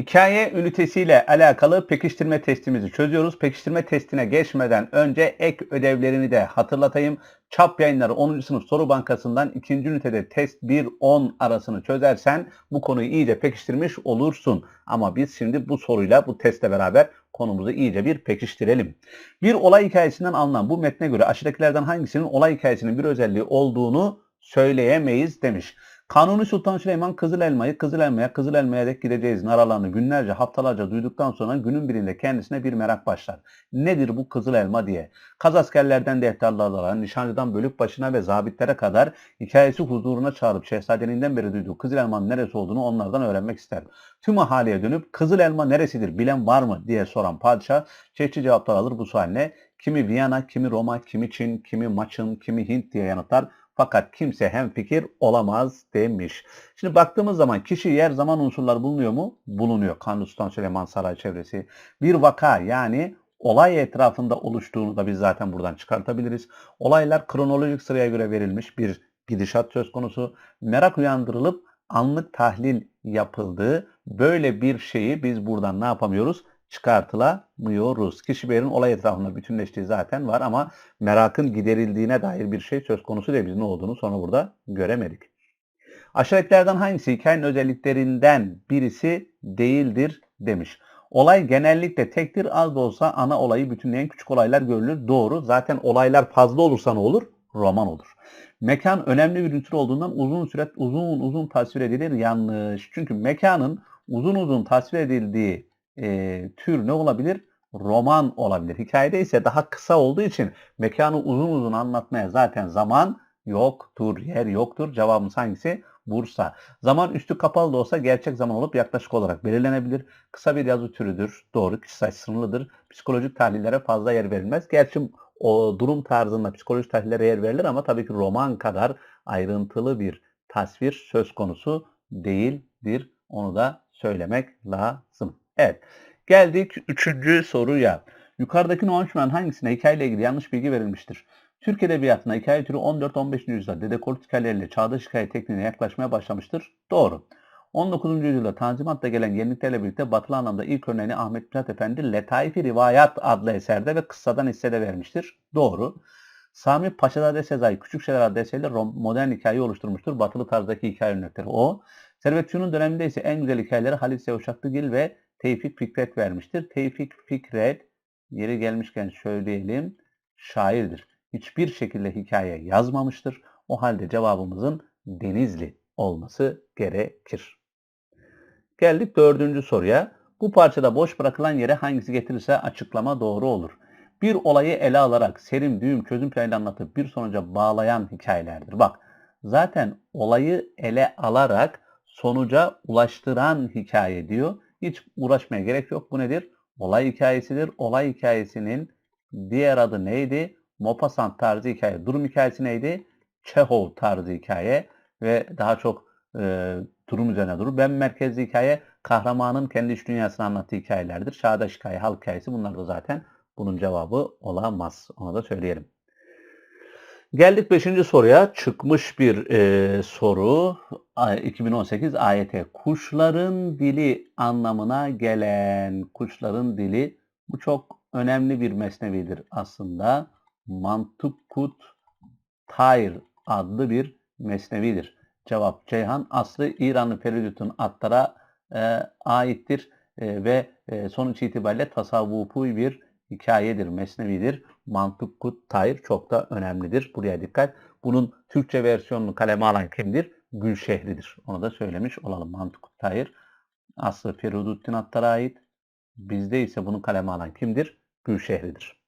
Hikaye ünitesiyle alakalı pekiştirme testimizi çözüyoruz. Pekiştirme testine geçmeden önce ek ödevlerini de hatırlatayım. Çap yayınları 10. sınıf soru bankasından 2. ünitede test 1-10 arasını çözersen bu konuyu iyice pekiştirmiş olursun. Ama biz şimdi bu soruyla bu testle beraber konumuzu iyice bir pekiştirelim. Bir olay hikayesinden alınan bu metne göre aşağıdakilerden hangisinin olay hikayesinin bir özelliği olduğunu söyleyemeyiz demiş. Kanuni Sultan Süleyman Kızıl Elma'yı Kızıl Elma'ya Kızıl Elma'ya dek gideceğiz naralarını günlerce haftalarca duyduktan sonra günün birinde kendisine bir merak başlar. Nedir bu Kızıl Elma diye. Kaz askerlerden defterlarlara, nişancıdan bölük başına ve zabitlere kadar hikayesi huzuruna çağırıp şehzadeliğinden beri duyduğu Kızıl Elma'nın neresi olduğunu onlardan öğrenmek ister. Tüm ahaliye dönüp Kızıl Elma neresidir bilen var mı diye soran padişah çeşitli cevaplar alır bu sualine. Kimi Viyana, kimi Roma, kimi Çin, kimi Maçın, kimi Hint diye yanıtlar. Fakat kimse hemfikir olamaz demiş. Şimdi baktığımız zaman kişi, yer, zaman unsurları bulunuyor mu? Bulunuyor. Kanuni Sultan Süleyman Saray çevresi. Bir vaka yani olay etrafında oluştuğunu da biz zaten buradan çıkartabiliriz. Olaylar kronolojik sıraya göre verilmiş bir gidişat söz konusu. Merak uyandırılıp anlık tahlil yapıldığı böyle bir şeyi biz buradan ne yapamıyoruz? Çıkartılamıyoruz. Kişi bir yerin olay etrafında bütünleştiği zaten var ama merakın giderildiğine dair bir şey söz konusu değil. Biz ne olduğunu sonra burada göremedik. Aşağıdakilerden hangisi hikayenin özelliklerinden birisi değildir demiş. Olay genellikle tektir az da olsa ana olayı bütünleyen küçük olaylar görülür. Doğru. Zaten olaylar fazla olursa ne olur? Roman olur. Mekan önemli bir unsur olduğundan uzun süre uzun uzun tasvir edilir. Yanlış. Çünkü mekanın uzun uzun tasvir edildiği e, tür ne olabilir? Roman olabilir. Hikayede ise daha kısa olduğu için mekanı uzun uzun anlatmaya zaten zaman yoktur, yer yoktur. Cevabımız hangisi? Bursa. Zaman üstü kapalı da olsa gerçek zaman olup yaklaşık olarak belirlenebilir. Kısa bir yazı türüdür. Doğru. Kişi sayısı sınırlıdır. Psikolojik tahlillere fazla yer verilmez. Gerçi o durum tarzında psikolojik tahlillere yer verilir ama tabii ki roman kadar ayrıntılı bir tasvir söz konusu değildir. Onu da söylemek lazım. Evet. Geldik üçüncü soruya. Yukarıdaki Noanşmen hangisine hikayeyle ilgili yanlış bilgi verilmiştir? Türk Edebiyatı'na hikaye türü 14-15. yüzyılda Dede Korkut hikayeleriyle çağdaş hikaye tekniğine yaklaşmaya başlamıştır. Doğru. 19. yüzyılda Tanzimat'ta gelen yeniliklerle birlikte batılı anlamda ilk örneğini Ahmet Mithat Efendi Letaifi Rivayat adlı eserde ve kıssadan hissede vermiştir. Doğru. Sami Paşa'da Sezai Küçük Şeyler adlı eseriyle modern hikaye oluşturmuştur. Batılı tarzdaki hikaye örnekleri o. Servetçi'nin döneminde ise en güzel hikayeleri Halit Sevuşaklıgil ve Tevfik Fikret vermiştir. Tevfik Fikret yeri gelmişken söyleyelim şairdir. Hiçbir şekilde hikaye yazmamıştır. O halde cevabımızın Denizli olması gerekir. Geldik dördüncü soruya. Bu parçada boş bırakılan yere hangisi getirirse açıklama doğru olur. Bir olayı ele alarak serim, düğüm, çözüm planıyla anlatıp bir sonuca bağlayan hikayelerdir. Bak zaten olayı ele alarak sonuca ulaştıran hikaye diyor. Hiç uğraşmaya gerek yok. Bu nedir? Olay hikayesidir. Olay hikayesinin diğer adı neydi? Maupassant tarzı hikaye. Durum hikayesi neydi? Çehov tarzı hikaye ve daha çok e, durum üzerine durur. Ben merkezli hikaye kahramanın kendi iç dünyasını anlattığı hikayelerdir. Çağdaş hikaye, halk hikayesi bunlar da zaten bunun cevabı olamaz. Onu da söyleyelim. Geldik 5. soruya. Çıkmış bir e, soru. 2018 AYT. Kuşların dili anlamına gelen kuşların dili. Bu çok önemli bir mesnevidir aslında. Mantukut Tayr adlı bir mesnevidir. Cevap Ceyhan. Aslı İranlı Feridut'un Attar'a e, aittir e, ve e, sonuç itibariyle tasavvufi bir hikayedir, mesnevidir. Mantık Kut Tayr çok da önemlidir. Buraya dikkat. Bunun Türkçe versiyonunu kaleme alan kimdir? Gülşehri'dir. Onu da söylemiş olalım. Mantık Kut Tayr. Aslı Feriduttin Attar'a ait. Bizde ise bunu kaleme alan kimdir? Gülşehri'dir.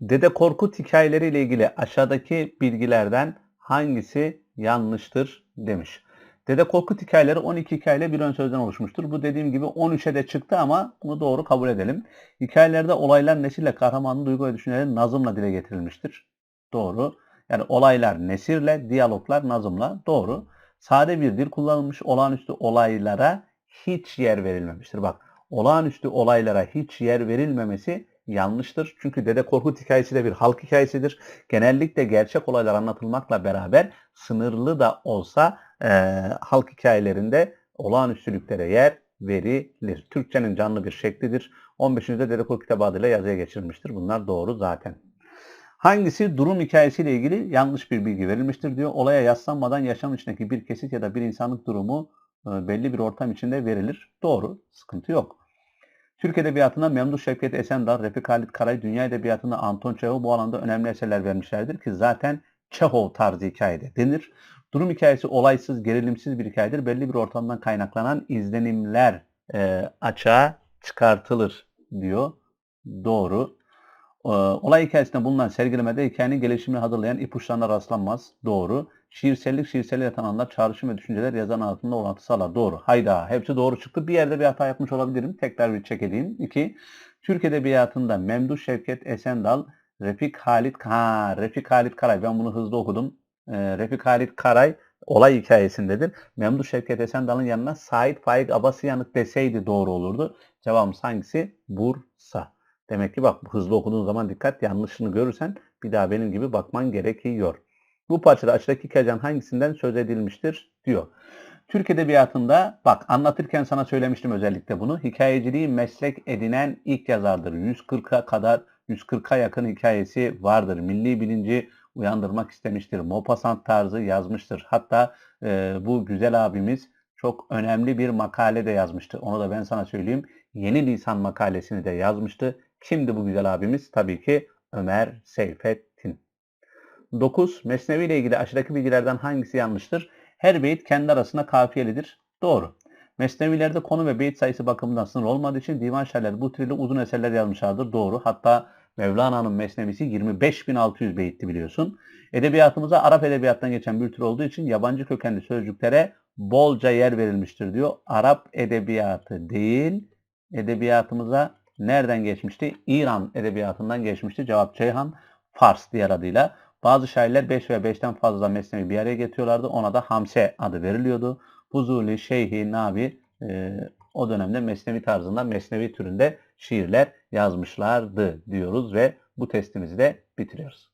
Dede Korkut hikayeleriyle ilgili aşağıdaki bilgilerden hangisi yanlıştır demiş. Dede Korkut hikayeleri 12 hikayeyle bir ön sözden oluşmuştur. Bu dediğim gibi 13'e de çıktı ama bunu doğru kabul edelim. Hikayelerde olaylar nesille kahramanın duygu ve düşünceleri nazımla dile getirilmiştir. Doğru. Yani olaylar nesirle, diyaloglar nazımla. Doğru. Sade bir dil kullanılmış olağanüstü olaylara hiç yer verilmemiştir. Bak olağanüstü olaylara hiç yer verilmemesi yanlıştır. Çünkü Dede Korkut hikayesi de bir halk hikayesidir. Genellikle gerçek olaylar anlatılmakla beraber sınırlı da olsa e, halk hikayelerinde olağanüstülüklere yer verilir. Türkçenin canlı bir şeklidir. 15. de Dedekol kitabı adıyla yazıya geçirilmiştir. Bunlar doğru zaten. Hangisi durum hikayesiyle ilgili yanlış bir bilgi verilmiştir diyor. Olaya yaslanmadan yaşam içindeki bir kesit ya da bir insanlık durumu belli bir ortam içinde verilir. Doğru. Sıkıntı yok. Türk Edebiyatı'nda Memduh Şevket Esendal, Refik Halit Karay, Dünya Edebiyatı'nda Anton Çehov bu alanda önemli eserler vermişlerdir ki zaten Çehov tarzı hikayede denir. Durum hikayesi olaysız, gerilimsiz bir hikayedir. Belli bir ortamdan kaynaklanan izlenimler e, açığa çıkartılır diyor. Doğru. E, olay hikayesinde bulunan sergilemede hikayenin gelişimini hazırlayan ipuçlarına rastlanmaz. Doğru. Şiirsellik, şiirselliğe yatan anlar, çağrışım ve düşünceler yazan altında orantı sağlar. Doğru. Hayda. Hepsi doğru çıktı. Bir yerde bir hata yapmış olabilirim. Tekrar bir check edeyim. 2. Türk Edebiyatı'nda Memduh Şevket Esendal, Refik Halit, ha, Refik Halit Karay. Ben bunu hızlı okudum. Ee, Refik Halit Karay olay hikayesindedir. Memduh Şevket Esendal'ın yanına Said Faik Abasıyanık deseydi doğru olurdu. Cevabımız hangisi? Bursa. Demek ki bak hızlı okuduğun zaman dikkat yanlışını görürsen bir daha benim gibi bakman gerekiyor. Bu parçada aşağıdaki hikayeden hangisinden söz edilmiştir diyor. Türk Edebiyatı'nda bak anlatırken sana söylemiştim özellikle bunu. Hikayeciliği meslek edinen ilk yazardır. 140'a kadar 140'a yakın hikayesi vardır. Milli bilinci uyandırmak istemiştir. Maupassant tarzı yazmıştır. Hatta e, bu güzel abimiz çok önemli bir makale de yazmıştı. Onu da ben sana söyleyeyim. Yeni Lisan makalesini de yazmıştı. Kimdi bu güzel abimiz? Tabii ki Ömer Seyfettin. 9. Mesnevi ile ilgili aşağıdaki bilgilerden hangisi yanlıştır? Her beyit kendi arasında kafiyelidir. Doğru. Mesnevilerde konu ve beyit sayısı bakımından sınır olmadığı için divan şairleri bu türlü uzun eserler yazmışlardır. Doğru. Hatta Mevlana'nın mesnevisi 25.600 beyitti biliyorsun. Edebiyatımıza Arap edebiyattan geçen bir tür olduğu için yabancı kökenli sözcüklere bolca yer verilmiştir diyor. Arap edebiyatı değil, edebiyatımıza nereden geçmişti? İran edebiyatından geçmişti. Cevap Ceyhan, Fars diğer adıyla. Bazı şairler 5 veya 5'ten fazla mesnevi bir araya getiriyorlardı. Ona da Hamse adı veriliyordu. Fuzuli, Şeyhi, Nabi e, o dönemde mesnevi tarzında, mesnevi türünde şiirler yazmışlardı diyoruz ve bu testimizi de bitiriyoruz.